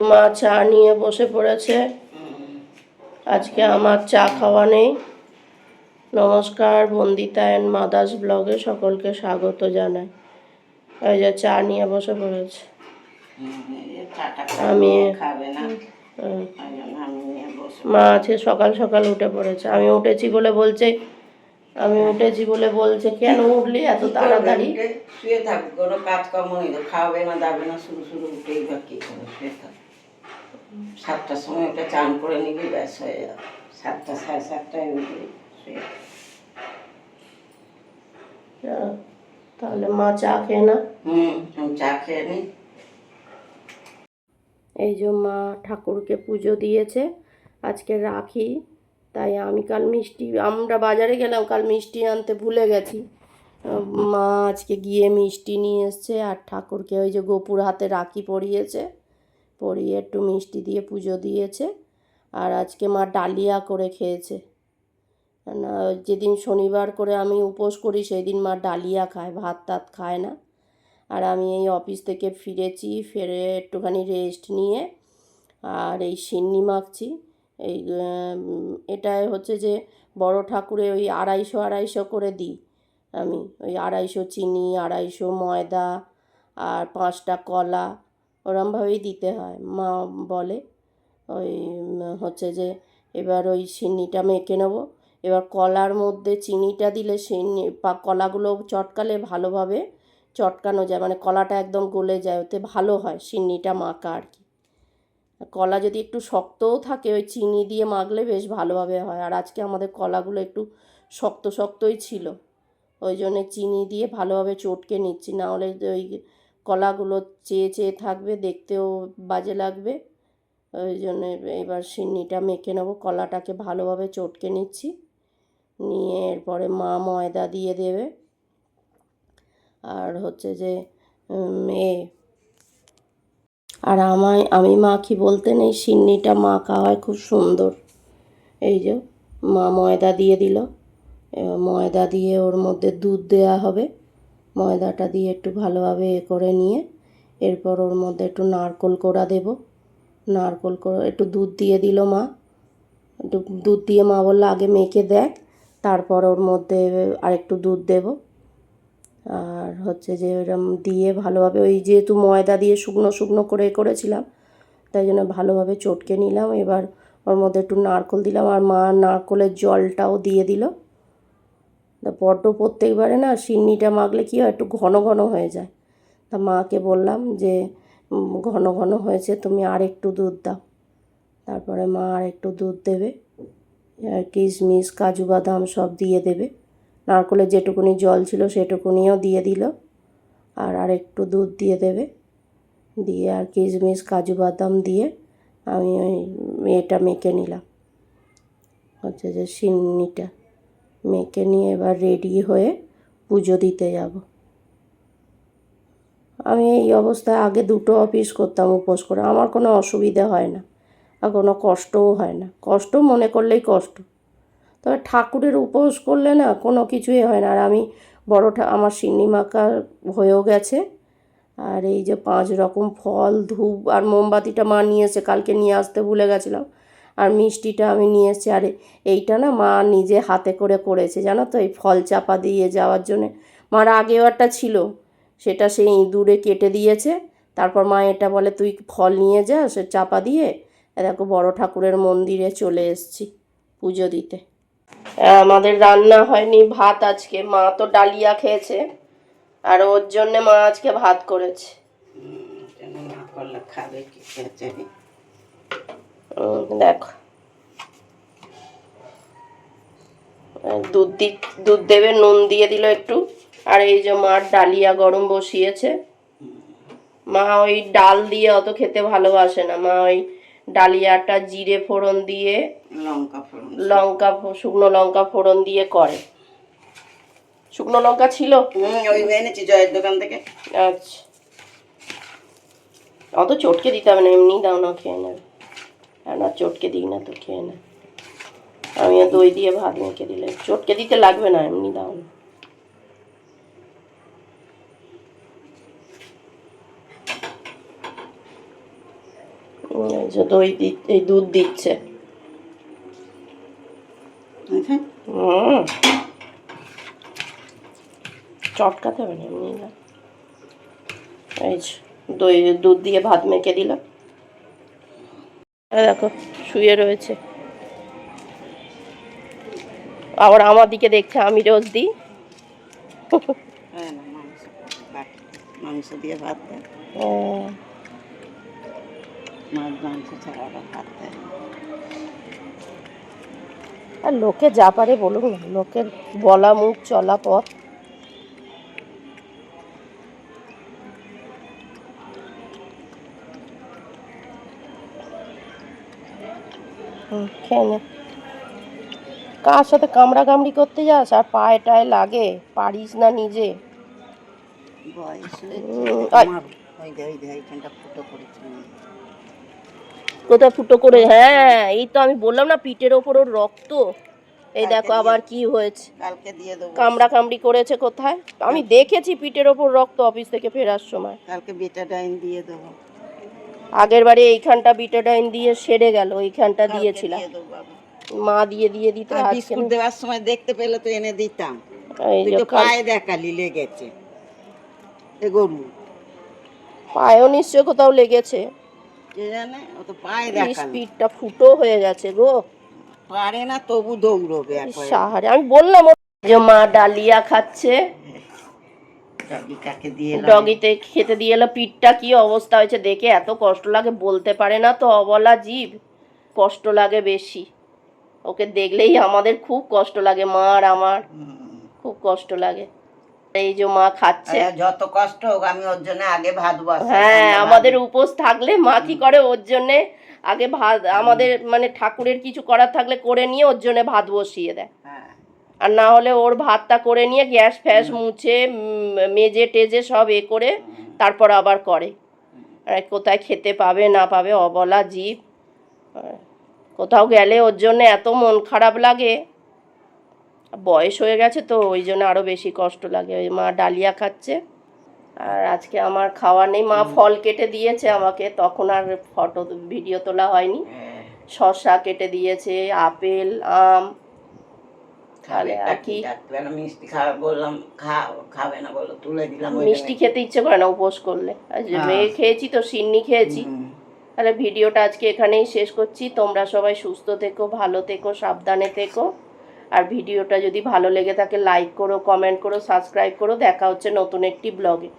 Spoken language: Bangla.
মা চা নিয়ে বসে পড়েছে। আজকে আমার চা খাওয়া নেই। নমস্কার বন্দিতা অ্যান্ড মাদার্স ব্লগে সকলকে স্বাগত জানাই। এই যে চা নিয়ে বসে পড়েছে। আমি ওই মা আছে সকাল সকাল উঠে পড়েছে। আমি উঠেছি বলে বলছে আমি উঠেছি বলে বলছে কেন উঠলি এত তাড়াতাড়ি? শুয়ে থাকবে কোনো কাজকর্ম নেই খাওয়াবে না দাবে না শুরু শুরু উঠেই বা কি করে? শুয়ে সাতটার সময় ওটা চান করে নিবি ব্যাস হয়ে যাবে। সাতটা সাড়ে সাতটায় উঠবি শুয়ে। তাহলে মা চা খেয়ে না? হুম চা খেয়ে নিই এই যে মা ঠাকুরকে পুজো দিয়েছে আজকে রাখি তাই আমি কাল মিষ্টি আমরা বাজারে গেলাম কাল মিষ্টি আনতে ভুলে গেছি। মা আজকে গিয়ে মিষ্টি নিয়ে এসছে আর ঠাকুরকে ওই যে গোপুর হাতে রাখি পরিয়েছে। পরিয়ে একটু মিষ্টি দিয়ে পুজো দিয়েছে। আর আজকে মা ডালিয়া করে খেয়েছে। না, যেদিন শনিবার করে আমি উপোস করি সেই দিন মা ডালিয়া খায়, ভাত টাত খায় না। আর আমি এই অফিস থেকে ফিরেছি, ফিরে একটুখানি রেস্ট নিয়ে আর এই সিন্নি মাখছি। এই এটাই হচ্ছে যে বড় ঠাকুরে ওই আড়াইশো আড়াইশো করে দিই আমি। ওই আড়াইশো চিনি, আড়াইশো ময়দা আর পাঁচটা কলা ওরমভাবেই দিতে হয়। মা বলে, ওই, হচ্ছে যে, এবার ওই সিন্নিটা মেখে নেব। এবার কলার মধ্যে চিনিটা দিলে সিন্নি কলাগুলো চটকালে ভালোভাবে চটকানো যায়। মানে কলাটা একদম গলে যায়, ওতে ভালো হয় সিন্নিটা মাখা আর কি। কলা যদি একটু শক্তও থাকে, ওই চিনি দিয়ে মাখলে বেশ ভালোভাবে হয়। আর আজকে আমাদের কলাগুলো একটু শক্ত শক্তই ছিল। ওই জন্যে চিনি দিয়ে ভালোভাবে চটকে নিচ্ছি। না হলে ওই কলাগুলো চেয়ে চেয়ে থাকবে, দেখতেও বাজে লাগবে। ওই জন্য এবার সিন্নিটা মেখে নেব, কলাটাকে ভালোভাবে চটকে নিচ্ছি। নিয়ে এরপরে মা ময়দা দিয়ে দেবে। আর হচ্ছে যে এ, আর আমায়, আমি মাখি বলতে নেই, সিন্নিটা মাখা হয় খুব সুন্দর। এই যে, মা ময়দা দিয়ে দিল। ময়দা দিয়ে ওর মধ্যে দুধ দেওয়া হবে। ময়দাটা দিয়ে একটু ভালোভাবে এ করে নিয়ে এরপর ওর মধ্যে একটু নারকোল কোড়া দেব। নারকোল কোড়া, একটু দুধ দিয়ে দিল মা। একটু দুধ দিয়ে মা বলল, আগে মেখে দেখ, তারপর ওর মধ্যে আরেকটু দুধ দেবো। আর হচ্ছে যে এরম দিয়ে ভালোভাবে, ওই যেহেতু ময়দা দিয়ে শুকনো শুকনো করে করেছিলাম, তাই জন্য ভালোভাবে চটকে নিলাম। এবার ওর মধ্যে একটু নারকোল দিলাম, আর মা নারকোলের জলটাও দিয়ে দিল। বড্ড প্রত্যেকবারে না, সিন্নিটা মাখলে কী হয়, একটু ঘন ঘন হয়ে যায়। তা মাকে বললাম যে ঘন ঘন হয়েছে, তুমি আর একটু দুধ দাও। তারপরে মা আর একটু দুধ দেবে কিশমিশ, কাজু বাদাম সব দিয়ে দেবে। নারকলের যেটুকুনি জল ছিল সেটুকুনিও দিয়ে দিল, আর আর একটু দুধ দিয়ে দেবে। দিয়ে আর কিশমিশ, কাজু বাদাম দিয়ে আমি ওই এটা মেখে নিলাম। হচ্ছে যে সিন্নিটা। মেখে নিয়ে এবার রেডি হয়ে পুজো দিতে যাব। আমি এই অবস্থায় আগে দুটো অফিস করতাম উপোস করে। আমার কোনো অসুবিধা হয় না আর কোনো কষ্টও হয় না। কষ্ট মনে করলেই কষ্ট। তবে ঠাকুরের উপোস করলে না কোনো কিছুই হয় না। আর আমি বড় আমার সিন্নি মাখা হয়েও গেছে। আর এই যে পাঁচ রকম ফল, ধূপ আর মোমবাতিটা মা নিয়ে এসে কালকে নিয়ে আসতে ভুলে গেছিলাম। আর মিষ্টিটা আমি নিয়ে এসেছি। আর, এইটা না মা নিজে হাতে করে করেছে, জানো তো, এই ফল চাপা দিয়ে যাওয়ার জন্যে। মার আগেও একটা ছিল, সেটা সেই ইঁদুরে কেটে দিয়েছে। তারপর মা এটা বলে, তুই ফল নিয়ে যা, সে চাপা দিয়ে দেখো বড় ঠাকুরের মন্দিরে চলে এসেছি পুজো দিতে। আমাদের রান্না হয়নি, ভাত আজকে। মা তো ডালিয়া খেয়েছে, আর ওর জন্যে মা আজকে ভাত করেছে। খাবে, কি দেখো। আর দুধ দি দুধ দেবে নুন দিয়ে দিল একটু। আর এই যে মার ডালিয়া গরম বসিয়েছে। মা ওই ডাল দিয়ে অত খেতে ভালোবাসে না। মা ওই ডালিয়াটা জিরে ফোড়ন দিয়ে লঙ্কা ফোড়ন। লঙ্কা শুকনো লঙ্কা ফোড়ন দিয়ে করে। শুকনো লঙ্কা ছিল? ওই এনেছি জয়ের দোকান থেকে। আচ্ছা। অত চটকে দিতে হবে না এমনি দাও না খেয়ে নেবে। না চটকে দিই না তো খেয়ে নে। আমিও দই দিয়ে ভাত মেখে দিলে। চটকে দিতে লাগবে না এমনি দাও না যে দই এই দুধ দিচ্ছে। হুম চটকাতে হবে না এমনি না। এই দই দুধ দিয়ে ভাত মেখে দিলাম। দেখো শুয়ে রয়েছে। আবার আমার দিকে দেখছে আমি রোজ দিই। হ্যাঁ মাংস দিয়ে ভাত দেয়। ও, মাছ মাংস ছাড়া ভাত দেয় আর লোকে যা পারে বলুন না লোকের বলা মুখ চলা পথ। হুম, খেয়ে নে কার সাথে কামড়া কামড়ি করতে যাস? আর পায়ে টায়ে লাগে? পারিস না নিজে। কোথায় ফুটো করে? হ্যাঁ এই তো আমি বললাম না পিঠের ওপর ওর রক্ত। এই দেখো আবার কি হয়েছে। কালকে দিয়ে দেবো। কামড়া কামড়ি করেছে কোথায়? আমি দেখেছি পিঠের ওপর রক্ত অফিস থেকে ফেরার সময়। কালকে বেটাডাইন দিয়ে দেবো। আগের বারে এইখানটা বিটাডাইন দিয়ে সেরে গেল এইখানটা দিয়েছিলাম। মা দিয়ে দিয়ে দিত বিস্কুট দেওয়ার সময় দেখতে পেলে তো এনে দিতাম। তুই তো পায়ে দেখালি লেগেছে। এ গরু। পায়েও নিশ্চয় কোথাও লেগেছে। কে জানে? ও তো পায়ে দেখালি। স্পিডটা ফুটো হয়ে গেছে গো। পারে না তবু দৌড়বে সাহারে আমি বললাম যে মা ডালিয়া খাচ্ছে। ডগিতে খেতে দিয়ে এলো পিঠটা কি অবস্থা হয়েছে দেখে এত কষ্ট লাগে বলতে পারে না তো অবলা জীব কষ্ট লাগে বেশি। ওকে দেখলেই আমাদের খুব কষ্ট লাগে মা আর আমার। খুব কষ্ট লাগে। এই যে মা খাচ্ছে। যত কষ্ট হোক আমি ওর জন্য আগে ভাত বসাই হ্যাঁ আমাদের উপোস থাকলে মা কি করে? ওর জন্যে আগে ভাত আমাদের মানে ঠাকুরের কিছু করার থাকলে করে নিয়ে ওর জন্য ভাত বসিয়ে দেয়। আর না হলে ওর ভাতটা করে নিয়ে গ্যাস ফ্যাস মুছে মেজে টেজে সব এ করে তারপর আবার করে। আর কোথায় খেতে পাবে না পাবে অবলা জীব। কোথাও গেলে ওর জন্য এত মন খারাপ লাগে। বয়স হয়ে গেছে তো ওই জন্য আরও বেশি কষ্ট লাগে। ওই মা ডালিয়া খাচ্ছে। আর আজকে আমার খাওয়া নেই। মা ফল কেটে দিয়েছে আমাকে। তখন আর ফটো ভিডিও তোলা হয়নি। হ্যাঁ। শসা কেটে দিয়েছে আপেল আম। খাবে। আর কি মিষ্টি খাবে বললাম খাবে না বলো তুলে দিলাম মিষ্টি খেতে ইচ্ছে করে না উপোস করলে। হ্যাঁ। মেয়ে খেয়েছি তো সিন্নি খেয়েছি। তাহলে ভিডিওটা আজকে এখানেই শেষ করছি। তোমরা সবাই সুস্থ থেকো ভালো থেকো সাবধানে থেকো। আর ভিডিওটা যদি ভালো লেগে থাকে লাইক করো কমেন্ট করো সাবস্ক্রাইব করো। দেখা হচ্ছে নতুন একটি ব্লগে